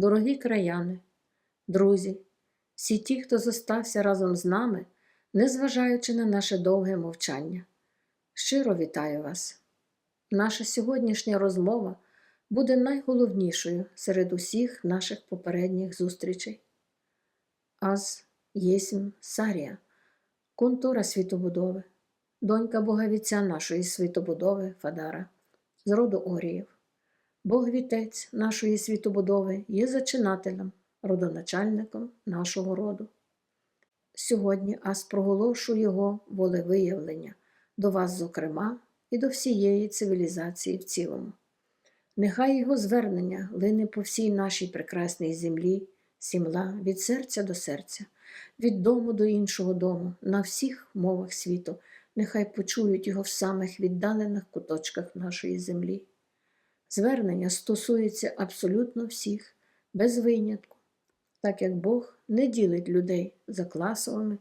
Дорогі краяни, друзі, всі ті, хто зостався разом з нами, незважаючи на наше довге мовчання. Щиро вітаю вас. Наша сьогоднішня розмова буде найголовнішою серед усіх наших попередніх зустрічей. Аз єсмь Сарія, контора світобудови, донька боговіця нашої світобудови Фадара, з роду Оріїв. Бог вітець нашої світобудови є зачинателем, родоначальником нашого роду. Сьогодні Ас проголошую його волевиявлення до вас, зокрема, і до всієї цивілізації в цілому. Нехай його звернення лине по всій нашій прекрасній землі, сімла від серця до серця, від дому до іншого дому, на всіх мовах світу, нехай почують його в самих віддалених куточках нашої землі. Звернення стосується абсолютно всіх, без винятку, так як Бог не ділить людей за класовими,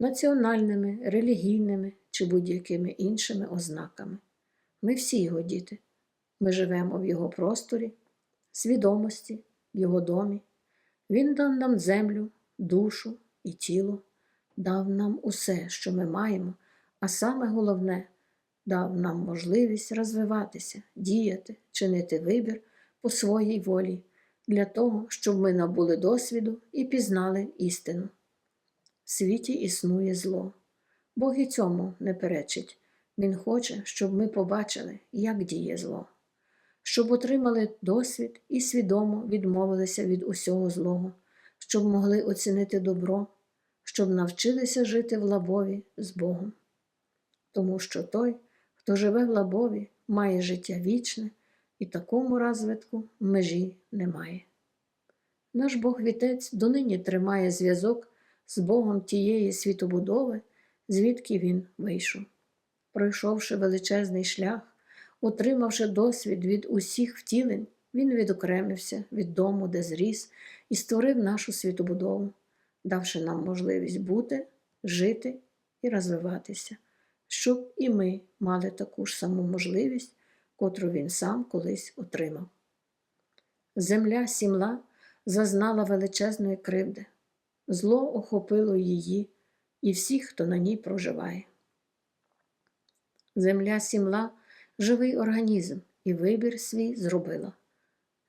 національними, релігійними чи будь-якими іншими ознаками. Ми всі його діти. Ми живемо в його просторі, свідомості, в його домі. Він дав нам землю, душу і тіло, дав нам усе, що ми маємо, а саме головне дав нам можливість розвиватися, діяти, чинити вибір по своїй волі, для того, щоб ми набули досвіду і пізнали істину. В світі існує зло. Бог і цьому не перечить. Він хоче, щоб ми побачили, як діє зло, щоб отримали досвід і свідомо відмовилися від усього злого, щоб могли оцінити добро, щоб навчилися жити в лабові з Богом. Тому що той, хто живе в лабові, має життя вічне, і такому розвитку межі немає. Наш Бог Вітець донині тримає зв'язок з Богом тієї світобудови, звідки він вийшов. Пройшовши величезний шлях, отримавши досвід від усіх втілень, він відокремився від дому, де зріс, і створив нашу світобудову, давши нам можливість бути, жити і розвиватися щоб і ми мали таку ж саму можливість, котру він сам колись отримав. Земля сімла зазнала величезної кривди, зло охопило її і всіх, хто на ній проживає. Земля сімла живий організм і вибір свій зробила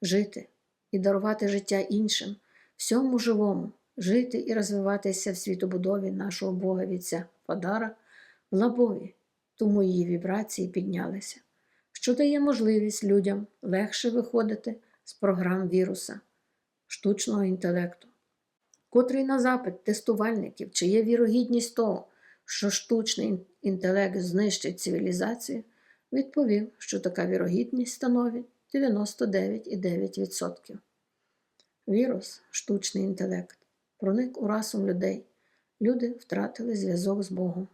жити і дарувати життя іншим, всьому живому, жити і розвиватися в світобудові нашого Бога Вітця Фадара – лабові, тому її вібрації піднялися, що дає можливість людям легше виходити з програм віруса, штучного інтелекту, котрий на запит тестувальників, чи є вірогідність того, що штучний інтелект знищить цивілізацію, відповів, що така вірогідність становить 99,9%. Вірус, штучний інтелект, проник у расу людей. Люди втратили зв'язок з Богом.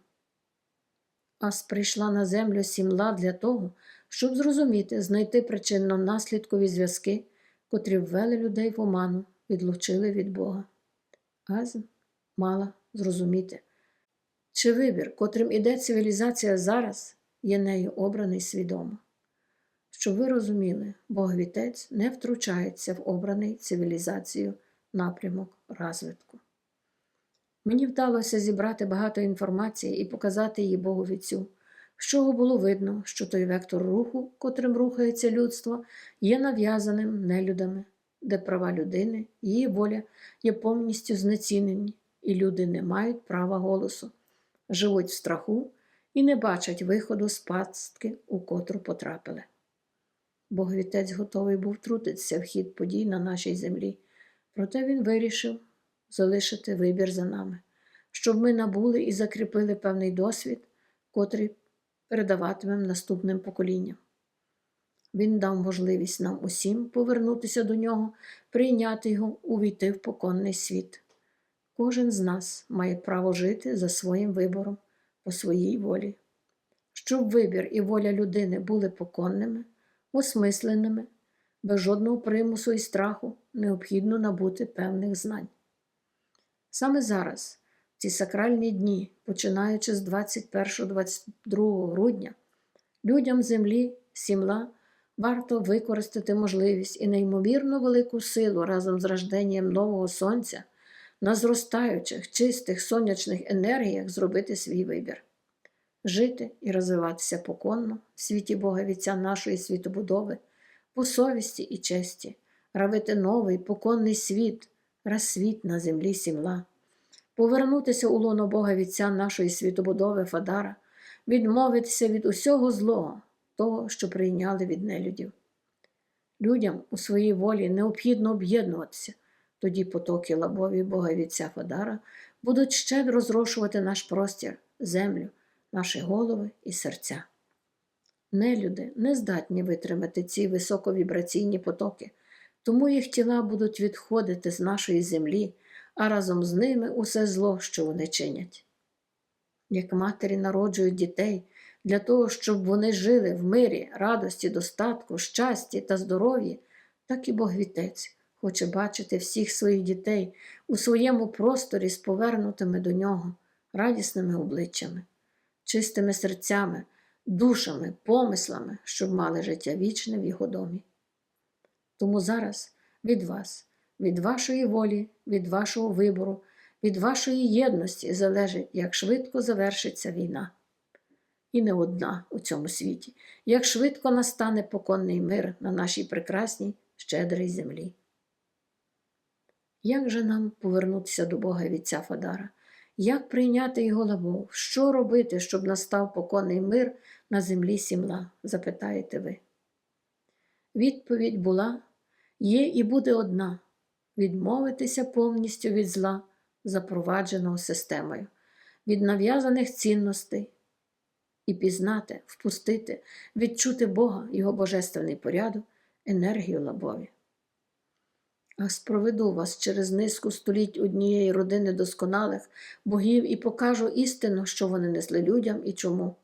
Ас прийшла на землю сімла для того, щоб зрозуміти, знайти причинно-наслідкові зв'язки, котрі ввели людей в оману, відлучили від Бога. Аз мала зрозуміти, чи вибір, котрим іде цивілізація зараз, є нею обраний свідомо. Щоб ви розуміли, Бог Вітець не втручається в обраний цивілізацією напрямок розвитку. Мені вдалося зібрати багато інформації і показати її Богу вітцю, з чого було видно, що той вектор руху, котрим рухається людство, є нав'язаним нелюдами, де права людини, її воля є повністю знецінені, і люди не мають права голосу, живуть в страху і не бачать виходу з пастки, у котру потрапили. Бог вітець готовий був втрутитися в хід подій на нашій землі, проте він вирішив залишити вибір за нами, щоб ми набули і закріпили певний досвід, котрий передаватимемо наступним поколінням. Він дав можливість нам усім повернутися до нього, прийняти його, увійти в поконний світ. Кожен з нас має право жити за своїм вибором по своїй волі. Щоб вибір і воля людини були поконними, осмисленими, без жодного примусу і страху необхідно набути певних знань. Саме зараз, в ці сакральні дні, починаючи з 21-22 грудня, людям землі, сімла, Варто використати можливість і неймовірно велику силу разом з рожденням нового сонця на зростаючих, чистих сонячних енергіях зробити свій вибір, жити і розвиватися поконно в світі Бога Вітця нашої світобудови, по совісті і честі, равити новий поконний світ, розсвіт на землі сімла, повернутися у лоно Бога Вітця нашої світобудови Фадара, відмовитися від усього злого, того, що прийняли від нелюдів. Людям у своїй волі необхідно об'єднуватися, тоді потоки лабові Бога Вітця Фадара будуть щедро зрошувати наш простір, землю, наші голови і серця. Нелюди не здатні витримати ці високовібраційні потоки, тому їх тіла будуть відходити з нашої землі, а разом з ними усе зло, що вони чинять. Як матері народжують дітей для того, щоб вони жили в мирі, радості, достатку, щасті та здоров'ї, так і Бог Вітець хоче бачити всіх своїх дітей у своєму просторі з повернутими до нього радісними обличчями, чистими серцями, душами, помислами, щоб мали життя вічне в його домі. Тому зараз від вас, від вашої волі, від вашого вибору, від вашої єдності залежить, як швидко завершиться війна. І не одна у цьому світі, як швидко настане поконний мир на нашій прекрасній, щедрій землі. Як же нам повернутися до Бога Вітця Фадара? Як прийняти його любов? Що робити, щоб настав поконний мир на землі сімла? запитаєте ви. Відповідь була є і буде одна відмовитися повністю від зла, запровадженого системою, від нав'язаних цінностей і пізнати, впустити, відчути Бога, Його божественний порядок, енергію лабові. А спроведу вас через низку століть однієї родини досконалих богів і покажу істину, що вони несли людям і чому.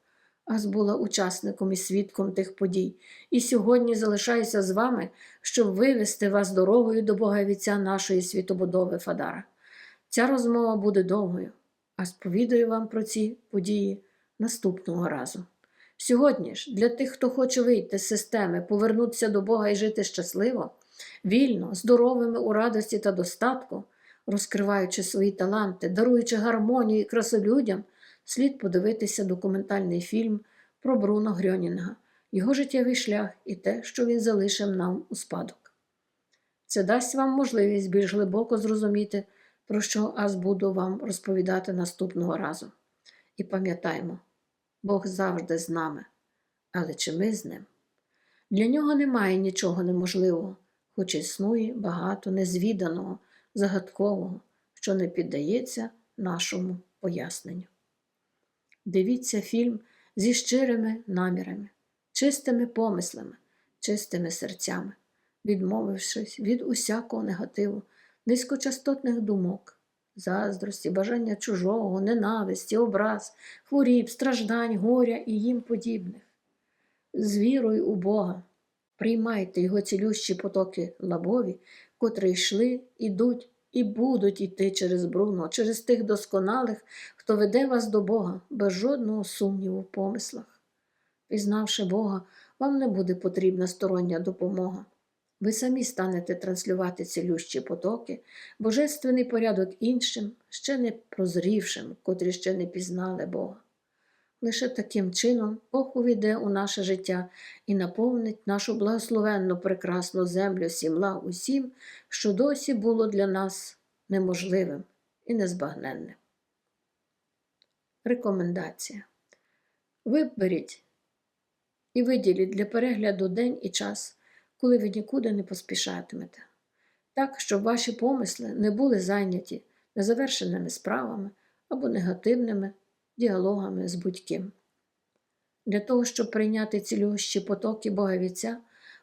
Ас була учасником і свідком тих подій, і сьогодні залишаюся з вами, щоб вивести вас дорогою до Бога Вітця нашої світобудови Фадара. Ця розмова буде довгою, а сповідаю вам про ці події наступного разу. Сьогодні ж, для тих, хто хоче вийти з системи, повернутися до Бога і жити щасливо, вільно, здоровими у радості та достатку, розкриваючи свої таланти, даруючи гармонію і красу людям, слід подивитися документальний фільм про Бруно Грьонінга, його життєвий шлях і те, що він залишив нам у спадок. Це дасть вам можливість більш глибоко зрозуміти, про що аз буду вам розповідати наступного разу. І пам'ятаймо, Бог завжди з нами, але чи ми з ним? Для нього немає нічого неможливого, хоч існує багато незвіданого, загадкового, що не піддається нашому поясненню. Дивіться фільм зі щирими намірами, чистими помислами, чистими серцями, відмовившись від усякого негативу, низькочастотних думок, заздрості, бажання чужого, ненависті, образ, хворіб, страждань, горя і їм подібних. З вірою у Бога приймайте його цілющі потоки лабові, котрі йшли, ідуть і будуть іти через Бруно, через тих досконалих, хто веде вас до Бога без жодного сумніву в помислах. Пізнавши Бога, вам не буде потрібна стороння допомога. Ви самі станете транслювати цілющі потоки, божественний порядок іншим, ще не прозрівшим, котрі ще не пізнали Бога. Лише таким чином Бог увійде у наше життя і наповнить нашу благословенну прекрасну землю сімла усім, що досі було для нас неможливим і незбагненним. Рекомендація. Виберіть і виділіть для перегляду день і час, коли ви нікуди не поспішатимете, так, щоб ваші помисли не були зайняті незавершеними справами або негативними діалогами з будь-ким. Для того, щоб прийняти цілющі потоки Бога Вітця,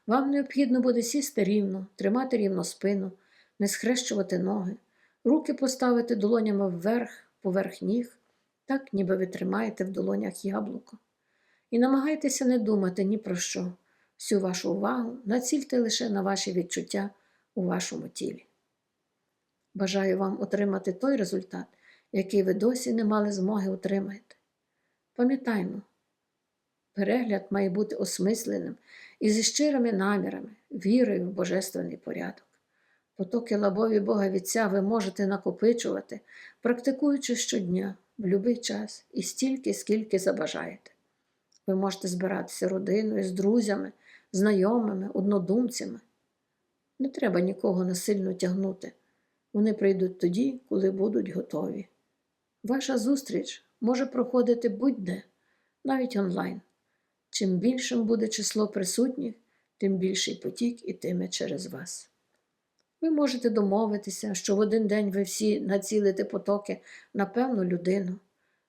вам необхідно буде сісти рівно, тримати рівно спину, не схрещувати ноги, руки поставити долонями вверх, поверх ніг, так ніби ви тримаєте в долонях яблуко. І намагайтеся не думати ні про що, всю вашу увагу націльте лише на ваші відчуття у вашому тілі. Бажаю вам отримати той результат, який ви досі не мали змоги отримати. Пам'ятаймо, перегляд має бути осмисленим і зі щирими намірами, вірою в божественний порядок. Потоки лабові Бога Вітця ви можете накопичувати, практикуючи щодня, в будь-який час і стільки, скільки забажаєте. Ви можете збиратися родиною, з друзями, знайомими, однодумцями. Не треба нікого насильно тягнути. Вони прийдуть тоді, коли будуть готові. Ваша зустріч може проходити будь-де, навіть онлайн. Чим більшим буде число присутніх, тим більший потік ітиме через вас. Ви можете домовитися, що в один день ви всі націлите потоки на певну людину,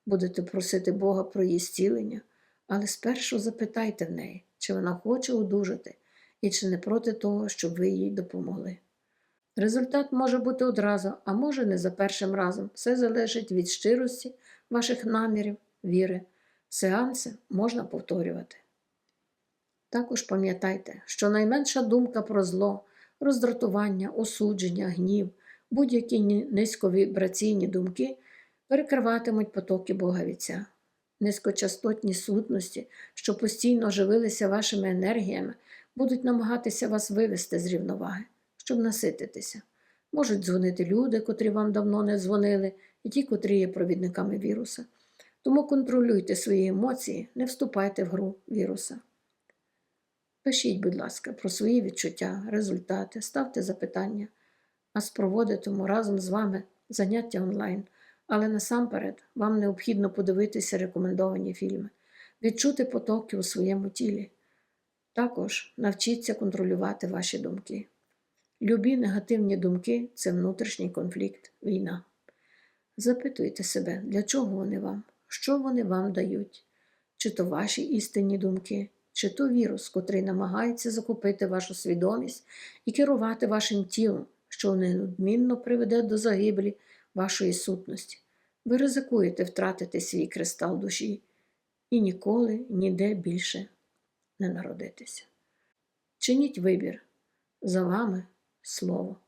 будете просити Бога про її зцілення, але спершу запитайте в неї, чи вона хоче одужати і чи не проти того, щоб ви їй допомогли. Результат може бути одразу, а може не за першим разом. Все залежить від щирості ваших намірів, віри. Сеанси можна повторювати. Також пам'ятайте, що найменша думка про зло, роздратування, осудження, гнів, будь-які низьковібраційні думки перекриватимуть потоки Бога Вітця. Низькочастотні сутності, що постійно живилися вашими енергіями, будуть намагатися вас вивести з рівноваги, щоб насититися. Можуть дзвонити люди, котрі вам давно не дзвонили, і ті, котрі є провідниками віруса. Тому контролюйте свої емоції, не вступайте в гру віруса. Пишіть, будь ласка, про свої відчуття, результати, ставте запитання, а спроводитиму разом з вами заняття онлайн. Але насамперед вам необхідно подивитися рекомендовані фільми, відчути потоки у своєму тілі. Також навчіться контролювати ваші думки. Любі негативні думки це внутрішній конфлікт, війна. Запитуйте себе, для чого вони вам, що вони вам дають, чи то ваші істинні думки, чи то вірус, котрий намагається закупити вашу свідомість і керувати вашим тілом, що неодмінно приведе до загибелі вашої сутності. Ви ризикуєте втратити свій кристал душі і ніколи ніде більше не народитися. Чиніть вибір за вами слово.